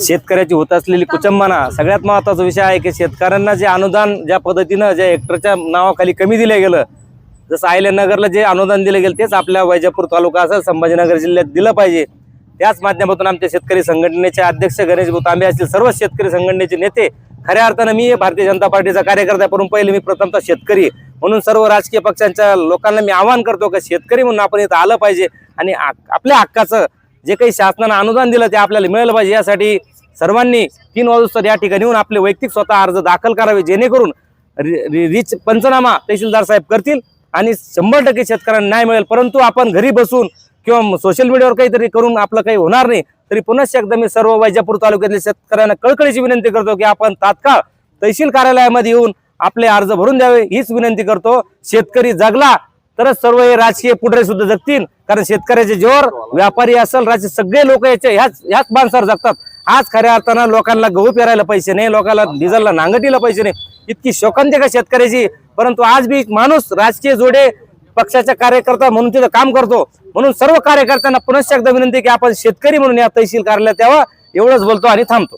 शेतकऱ्याची होत असलेली कुचंबना. सगळ्यात महत्त्वाचा विषय आहे की शेतकऱ्यांना जे अनुदान ज्या पद्धतीनं ज्या हेक्टरच्या नावाखाली कमी दिलं गेलं जसं आयल्यानगरला जे अनुदान दिलं गेलं तेच आपल्या वैजापूर तालुका असेल संभाजीनगर जिल्ह्यात दिलं पाहिजे. त्याच माध्यमातून आमच्या शेतकरी संघटनेचे अध्यक्ष गणेश गोतांबे असतील सर्व शेतकरी संघटनेचे नेते खऱ्या अर्थानं मी भारतीय जनता पार्टीचा कार्यकर्ता आहे, परंतु पहिले मी प्रथमतः शेतकरी. म्हणून सर्व राजकीय पक्षांच्या लोकांना मी आवाहन करतो की शेतकरी म्हणून आपण इथं आलं पाहिजे आणि आपल्या हक्काचं जे काही शासनानं अनुदान दिलं ते आपल्याला मिळालं पाहिजे. यासाठी सर्वांनी तीन वाजता या ठिकाणी येऊन आपले वैयक्तिक स्वतः अर्ज दाखल करावे जेणेकरून रिच पंचनामा तहसीलदार साहेब करतील आणि शंभर टक्के शेतकऱ्यांना न्याय मिळेल. परंतु आपण घरी बसून किंवा सोशल मीडियावर काहीतरी करून आपलं काही होणार नाही तरी पुन्हा एकदा मी सर्व वैजापूर तालुक्यातील शेतकऱ्यांना कळकळीची विनंती करतो की आपण तात्काळ तहसील कार्यालयामध्ये येऊन आपले अर्ज भरून द्यावे हीच विनंती करतो. शेतकरी जगला तरच सर्व हे राजकीय पुढे सुद्धा जगतील. कारण शेतकऱ्याचे जोर व्यापारी असेल राजकीय सगळे लोक याचे ह्याच ह्याच माणसावर जगतात. आज खऱ्या अर्थानं लोकांना गहू पेरायला पैसे नाही लोकांना डिझेलला नांगटीला पैसे नाही. इतकी शोकांती का शेतकऱ्याची? परंतु आज बी माणूस राजकीय जोडे पक्षाचा कार्यकर्ता म्हणून तिथं काम करतो. म्हणून सर्व कार्यकर्त्यांना पुनश्च एकदा विनंती की आपण शेतकरी म्हणून या तहसील कार्यालयात यावं एवढंच बोलतो आणि थांबतो.